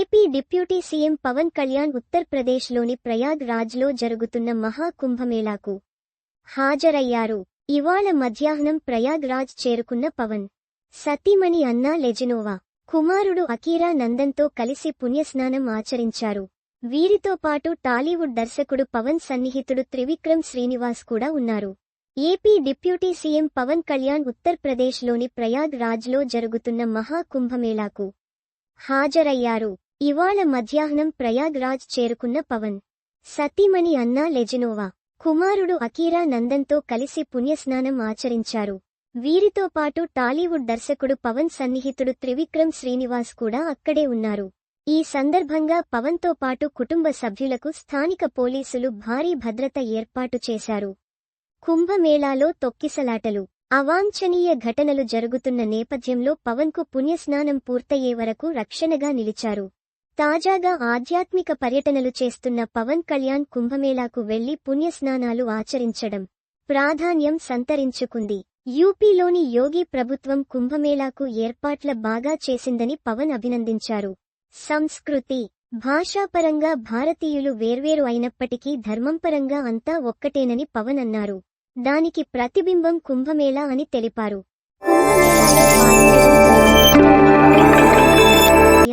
AP deputy CM Pawan Kalyan ఉత్తర్ప్రదేశ్లోని Prayag రాజ్లో జరుగుతున్న మహాకుంభమేళాకు హాజరయ్యారు. ఇవాళ మధ్యాహ్నం ప్రయాగ్ రాజ్ చేరుకున్న పవన్ సతీమణి అన్నా లెజినోవా కుమారుడు అకీరా నందన్తో కలిసి పుణ్యస్నానం ఆచరించారు. వీరితో పాటు టాలీవుడ్ దర్శకుడు పవన్ సన్నిహితుడు త్రివిక్రమ్ శ్రీనివాస్ కూడా ఉన్నారు. AP deputy CM Pawan Kalyan ఉత్తర్ప్రదేశ్లోని Prayag రాజ్లో జరుగుతున్న మహాకుంభమేళాకు హాజరయ్యారు. ఇవాళ మధ్యాహ్నం ప్రయాగ్ రాజ్ చేరుకున్న పవన్. సతీమణి అన్నా లెజినోవా. కుమారుడు అకీరా నందన్తో కలిసి పుణ్యస్నానం ఆచరించారు. వీరితో పాటు టాలీవుడ్ దర్శకుడు పవన్ సన్నిహితుడు త్రివిక్రమ్ శ్రీనివాస్ కూడా అక్కడే ఉన్నారు. ఈ సందర్భంగా పవన్తో పాటు కుటుంబ సభ్యులకు స్థానిక పోలీసులు భారీ భద్రత ఏర్పాటు చేశారు. కుంభమేళాలో తొక్కిసలాటలు. అవాంఛనీయ ఘటనలు జరుగుతున్న నేపథ్యంలో పవన్కు పుణ్యస్నానం పూర్తయ్యే వరకు రక్షణగా నిలిచారు. తాజాగా ఆధ్యాత్మిక పర్యటనలు చేస్తున్న పవన్ కళ్యాణ్ కుంభమేళాకు వెళ్ళి పుణ్యస్నానాలు ఆచరించడం ప్రాధాన్యం సంతరించుకుంది. యూపీలోని యోగి ప్రభుత్వం కుంభమేళాకు ఏర్పాట్ల బాగా చేసిందని పవన్ అభినందించారు. సంస్కృతి భాషాపరంగా భారతీయులు వేర్వేరు అయినప్పటికీ ధర్మంపరంగా అంతా ఒక్కటేనని పవన్ అన్నారు. దానికి ప్రతిబింబం కుంభమేళా అని తెలిపారు.